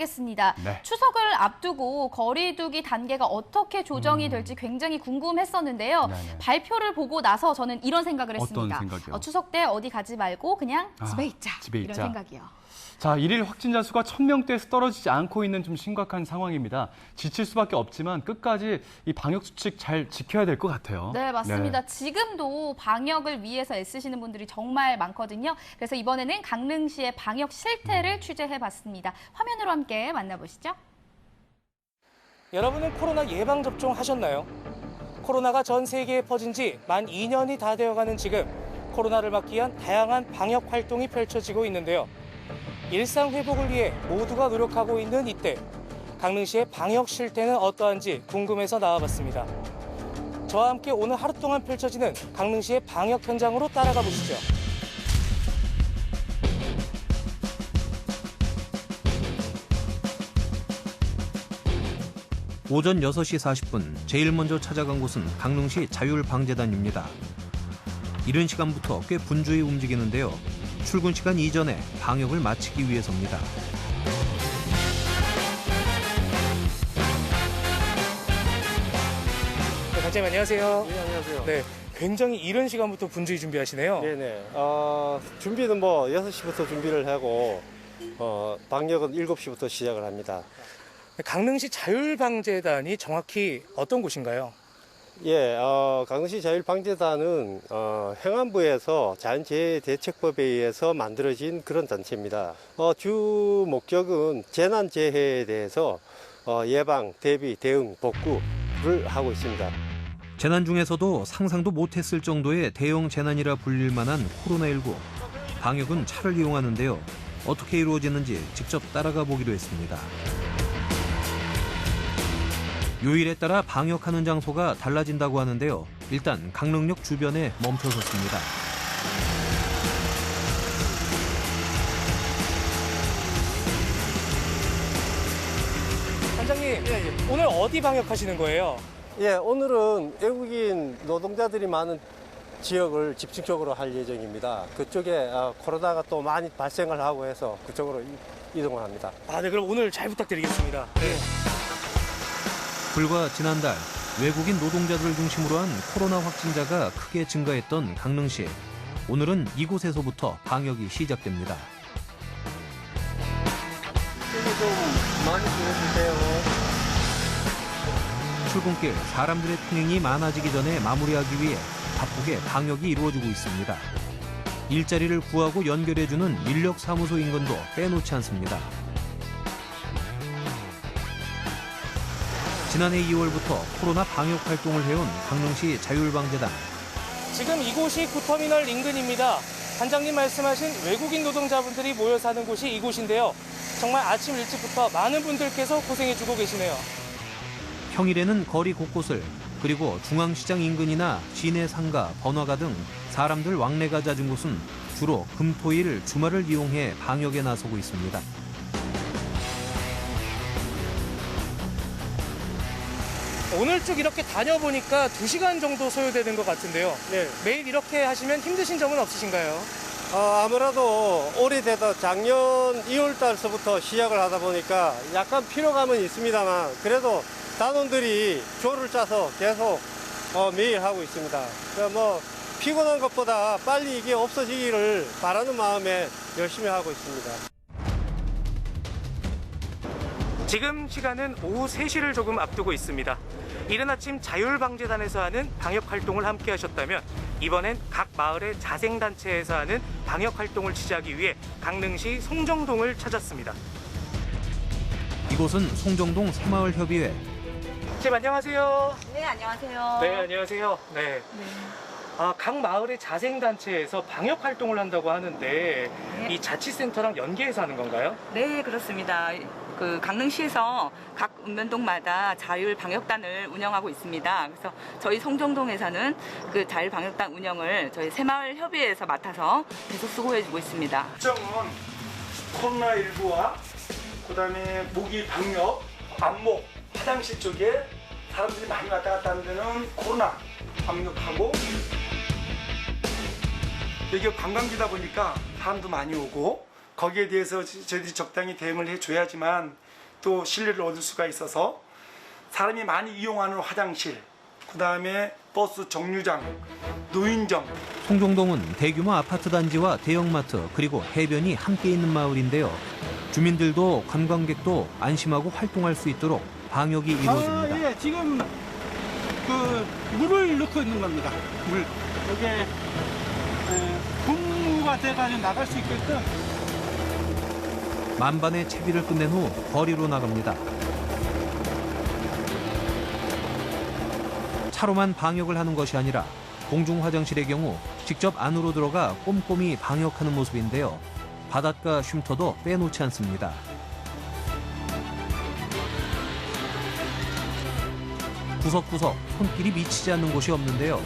하겠습니다. 네. 추석을 앞두고 거리두기 단계가 어떻게 조정이 음. 될지 굉장히 궁금했었는데요. 네네. 발표를 보고 나서 저는 이런 생각을 했습니다. 생각이요? 어, 추석 때 어디 가지 말고 그냥 아, 집에 있자. 집에 이런 있자. 생각이요. 자, 일일 확진자 수가 1000명대에서 떨어지지 않고 있는 좀 심각한 상황입니다. 지칠 수밖에 없지만 끝까지 이 방역 수칙 잘 지켜야 될 것 같아요. 네, 맞습니다. 지금도 방역을 위해서 애쓰시는 분들이 정말 많거든요. 그래서 이번에는 강릉시의 방역 실태를 음. 취재해 봤습니다. 화면으로 함께 만나보시죠. 여러분은 코로나 예방 접종 하셨나요? 코로나가 전 세계에 퍼진 지 만 2년이 다 되어가는 지금 코로나를 막기 위한 다양한 방역 활동이 펼쳐지고 있는데요. 일상 회복을 위해 모두가 노력하고 있는 이때 강릉시의 방역 실태는 어떠한지 궁금해서 나와봤습니다. 저와 함께 오늘 하루 동안 펼쳐지는 강릉시의 방역 현장으로 따라가 보시죠. 오전 6시 40분 제일 먼저 찾아간 곳은 강릉시 자율방재단입니다. 이른 시간부터 꽤 분주히 움직이는데요. 출근 시간 이전에 방역을 마치기 위해서입니다. 네, 관장님 안녕하세요. 네, 안녕하세요. 네, 굉장히 이른 시간부터 분주히 준비하시네요. 네네. 어, 준비는 뭐 6시부터 준비를 하고, 어, 방역은 7시부터 시작을 합니다. 강릉시 자율방재단이 정확히 어떤 곳인가요? 예, 어, 강릉시 자율방재단은, 어, 행안부에서 자연재해 대책법에 의해서 만들어진 그런 단체입니다. 어, 주 목적은 재난재해에 대해서, 어, 예방, 대비, 대응, 복구를 하고 있습니다. 재난 중에서도 상상도 못했을 정도의 대형 재난이라 불릴 만한 코로나19. 방역은 차를 이용하는데요. 어떻게 이루어지는지 직접 따라가 보기로 했습니다. 요일에 따라 방역하는 장소가 달라진다고 하는데요. 일단 강릉역 주변에 멈춰섰습니다. 관장님, 오늘 어디 방역하시는 거예요? 예, 오늘은 외국인 노동자들이 많은 지역을 집중적으로 할 예정입니다. 그쪽에 어, 코로나가 또 많이 발생을 하고 해서 그쪽으로 이- 이동을 합니다. 아, 네, 그럼 오늘 잘 부탁드리겠습니다. 네. 불과 지난달 외국인 노동자들을 중심으로 한 코로나 확진자가 크게 증가했던 강릉시. 오늘은 이곳에서부터 방역이 시작됩니다. 출근길 사람들의 통행이 많아지기 전에 마무리하기 위해 바쁘게 방역이 이루어지고 있습니다. 일자리를 구하고 연결해주는 인력사무소 인근도 빼놓지 않습니다. 지난해 2월부터 코로나 방역 활동을 해온 강릉시 자율방재단. 지금 이곳이 구터미널 인근입니다. 관장님 말씀하신 외국인 노동자분들이 모여 사는 곳이 이곳인데요. 정말 아침 일찍부터 많은 분들께서 고생해주고 계시네요. 평일에는 거리 곳곳을 그리고 중앙시장 인근이나 시내 상가, 번화가 등 사람들 왕래가 잦은 곳은 주로 금토일 주말을 이용해 방역에 나서고 있습니다. 오늘 쭉 이렇게 다녀보니까 2시간 정도 소요되는 것 같은데요. 네. 매일 이렇게 하시면 힘드신 점은 없으신가요? 어, 아무래도 오래돼서 작년 2월 달서부터 시작을 하다 보니까 약간 피로감은 있습니다만 그래도 단원들이 조를 짜서 계속 어, 매일 하고 있습니다. 그러니까 뭐 피곤한 것보다 빨리 이게 없어지기를 바라는 마음에 열심히 하고 있습니다. 지금 시간은 오후 3시를 조금 앞두고 있습니다. 이른 아침 자율방재단에서 하는 방역 활동을 함께 하셨다면 이번엔 각 마을의 자생단체에서 하는 방역 활동을 취재하기 위해 강릉시 송정동을 찾았습니다. 이곳은 송정동 새마을협의회. 선생님 안녕하세요. 네, 안녕하세요. 네, 안녕하세요. 네. 아, 각 마을의 자생단체에서 방역 활동을 한다고 하는데 이 자치센터랑 연계해서 하는 건가요? 네, 그렇습니다. 그 강릉시에서 각 읍면동마다 자율 방역단을 운영하고 있습니다. 그래서 저희 송정동에서는 그 자율 방역단 운영을 저희 새마을 협의회에서 맡아서 계속 수고해주고 있습니다. 걱정은 코로나19와 그다음에 모기 방역, 안목, 화장실 쪽에 사람들이 많이 왔다 갔다 하는 데는 코로나 방역하고 여기가 관광지다 보니까 사람도 많이 오고 거기에 대해서 저희들이 적당히 대응을 해줘야지만 또 신뢰를 얻을 수가 있어서 사람이 많이 이용하는 화장실, 그 다음에 버스 정류장, 노인정, 송정동은 대규모 아파트 단지와 대형마트 그리고 해변이 함께 있는 마을인데요. 주민들도 관광객도 안심하고 활동할 수 있도록 방역이 이루어집니다. 아, 예, 지금 그 물을 넣고 있는 겁니다. 물. 이게 에, 분무가 돼가지고 나갈 수 있게끔 만반의 채비를 끝낸 후 거리로 나갑니다. 차로만 방역을 하는 것이 아니라 공중 화장실의 경우 직접 안으로 들어가 꼼꼼히 방역하는 모습인데요. 바닷가 쉼터도 빼놓지 않습니다. 구석구석 손길이 미치지 않는 곳이 없는데요.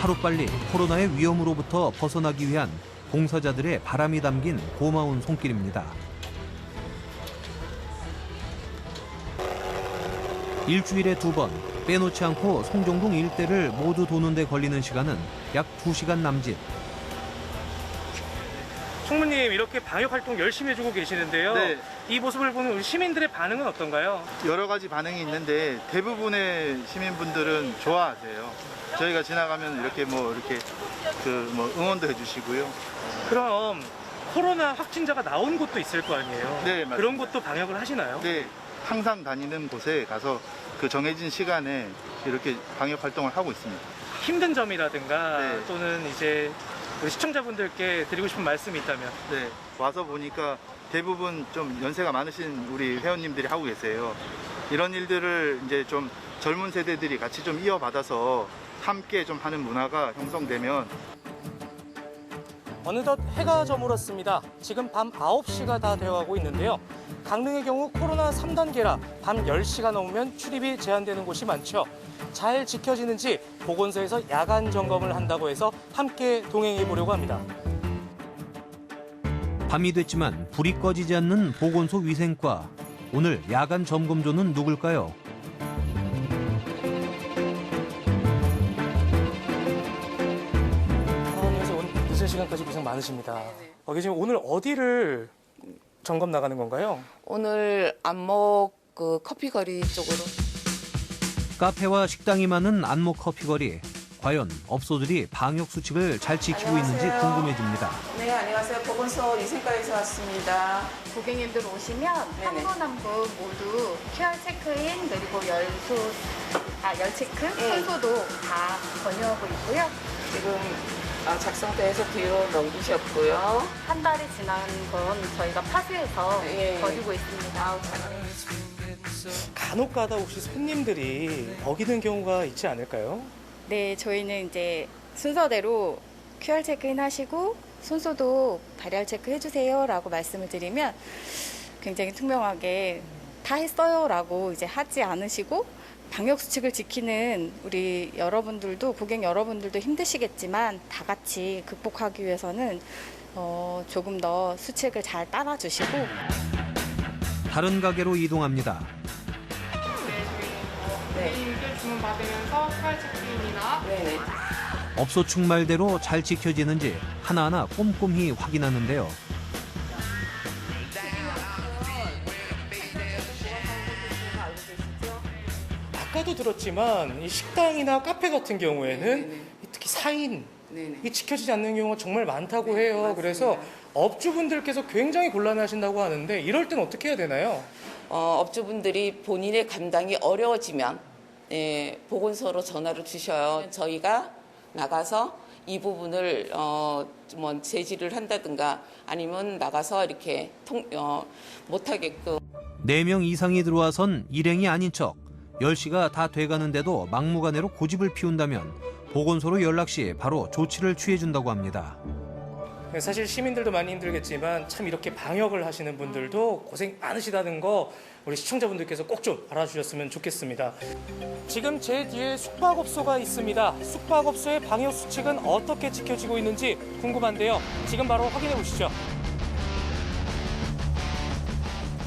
하루빨리 코로나의 위험으로부터 벗어나기 위한 봉사자들의 바람이 담긴 고마운 손길입니다. 일주일에 두 번 빼놓지 않고 송정동 일대를 모두 도는 데 걸리는 시간은 약 2시간 남짓. 총무님 이렇게 방역 활동 열심히 해주고 계시는데요. 네. 이 모습을 보는 우리 시민들의 반응은 어떤가요? 여러 가지 반응이 있는데 대부분의 시민분들은 좋아하세요. 저희가 지나가면 이렇게 뭐 이렇게 그 뭐 응원도 해주시고요. 그럼 코로나 확진자가 나온 곳도 있을 거 아니에요? 네, 맞습니다. 그런 곳도 방역을 하시나요? 네, 항상 다니는 곳에 가서 그 정해진 시간에 이렇게 방역 활동을 하고 있습니다. 힘든 점이라든가 네. 또는 이제 우리 시청자분들께 드리고 싶은 말씀이 있다면 네, 와서 보니까 대부분 좀 연세가 많으신 우리 회원님들이 하고 계세요. 이런 일들을 이제 좀 젊은 세대들이 같이 좀 이어받아서 함께 좀 하는 문화가 형성되면 어느덧 해가 저물었습니다. 지금 밤 9시가 다 되어가고 있는데요. 강릉의 경우 코로나 3단계라 밤 10시가 넘으면 출입이 제한되는 곳이 많죠. 잘 지켜지는지 보건소에서 야간 점검을 한다고 해서 함께 동행해 보려고 합니다. 밤이 됐지만 불이 꺼지지 않는 보건소 위생과. 오늘 야간 점검조는 누굴까요? 그래서 오늘 늦은 시간까지 고생 많으십니다. 어, 지금 오늘 어디를 점검 나가는 건가요? 오늘 안목 그 커피 거리 쪽으로 카페와 식당이 많은 안목 커피 거리. 과연 업소들이 방역 수칙을 잘 지키고 있는지 안녕하세요. 궁금해집니다. 네 안녕하세요 보건소 위생과에서 왔습니다 고객님들 오시면. 한 분 한 분 모두 QR 체크인 그리고 열수 아, 열 체크, 네. 손소독 다 권유하고 있고요. 지금 아, 작성대에서 뒤로 넘기셨고요 한 달이 지난 건 저희가 파수해서 예, 예. 버리고 있습니다. 아우 잘 간혹 가다 혹시 손님들이 어기는 경우가 있지 않을까요? 네, 저희는 이제 순서대로 QR 체크인 하시고 손소독 발열 체크 해주세요라고 말씀을 드리면 굉장히 투명하게 다 했어요라고 이제 하지 않으시고 방역 수칙을 지키는 우리 여러분들도 고객 여러분들도 힘드시겠지만 다 같이 극복하기 위해서는 어, 조금 더 수칙을 잘 따라주시고 다른 가게로 이동합니다. 네네 업소 측 말대로 잘 지켜지는지 하나하나 꼼꼼히 확인하는데요. 아까도 들었지만 이 식당이나 카페 같은 경우에는 네네. 특히 사인 네네 이 지켜지지 않는 경우가 정말 많다고 해요. 맞습니다. 그래서 업주분들께서 굉장히 곤란하신다고 하는데 이럴 땐 어떻게 해야 되나요? 어, 업주분들이 본인의 감당이 어려워지면 예, 보건소로 전화를 주셔요 저희가 나가서 이 부분을 어, 뭐 제지를 한다든가 아니면 나가서 이렇게 통, 어, 못하게끔 4명 이상이 들어와선 일행이 아닌 척 10시가 다 돼가는데도 막무가내로 고집을 피운다면 보건소로 연락 시 바로 조치를 취해준다고 합니다. 네, 사실 시민들도 많이 힘들겠지만 참 이렇게 방역을 하시는 분들도 고생 많으시다는 거 우리 시청자분들께서 꼭 좀 알아주셨으면 좋겠습니다. 지금 제 뒤에 숙박업소가 있습니다. 숙박업소의 방역 수칙은 어떻게 지켜지고 있는지 궁금한데요. 지금 바로 확인해 보시죠.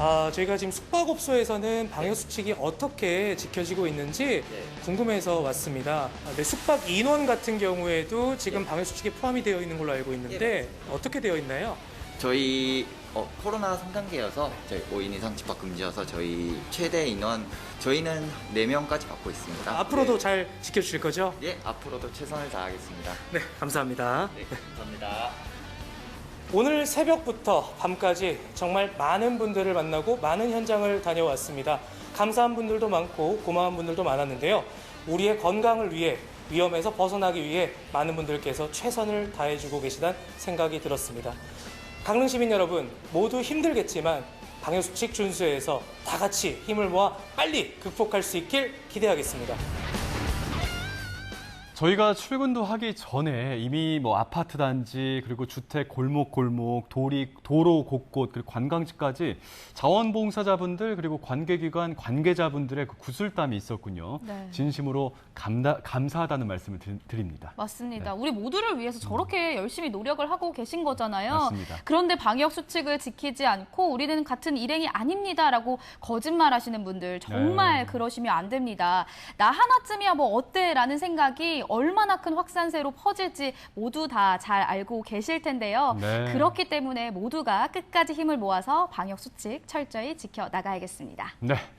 아, 저희가 지금 숙박업소에서는 방역 수칙이 어떻게 지켜지고 있는지 궁금해서 왔습니다. 아, 네, 숙박 인원 같은 경우에도 지금 방역 수칙에 포함이 되어 있는 걸로 알고 있는데 어떻게 되어 있나요? 저희 어, 코로나 3단계여서 저희 5인 이상 집합 금지여서 저희 최대 인원 저희는 4명까지 받고 있습니다. 앞으로도 네. 잘 지켜주실 거죠? 예, 앞으로도 최선을 다하겠습니다. 네, 감사합니다. 네, 감사합니다. 오늘 새벽부터 밤까지 정말 많은 분들을 만나고 많은 현장을 다녀왔습니다. 감사한 분들도 많고 고마운 분들도 많았는데요. 우리의 건강을 위해 위험에서 벗어나기 위해 많은 분들께서 최선을 다해주고 계시다는 생각이 들었습니다. 강릉 시민 여러분 모두 힘들겠지만 방역수칙 준수해서 다 같이 힘을 모아 빨리 극복할 수 있길 기대하겠습니다. 저희가 출근도 하기 전에 이미 뭐 아파트 단지 그리고 주택 골목 골목 도리 도로 곳곳 그리고 관광지까지 자원봉사자분들 그리고 관계기관 관계자분들의 그 구슬땀이 있었군요. 네. 진심으로 감다, 감사하다는 말씀을 드, 드립니다. 맞습니다. 우리 모두를 위해서 저렇게 열심히 노력을 하고 계신 거잖아요. 맞습니다. 그런데 방역 수칙을 지키지 않고 우리는 같은 일행이 아닙니다라고 거짓말하시는 분들 정말 네. 그러시면 안 됩니다. 나 하나쯤이야 뭐 어때라는 생각이 얼마나 큰 확산세로 퍼질지 모두 다 잘 알고 계실 텐데요. 네. 그렇기 때문에 모두가 끝까지 힘을 모아서 방역 수칙 철저히 지켜 나가야겠습니다. 네.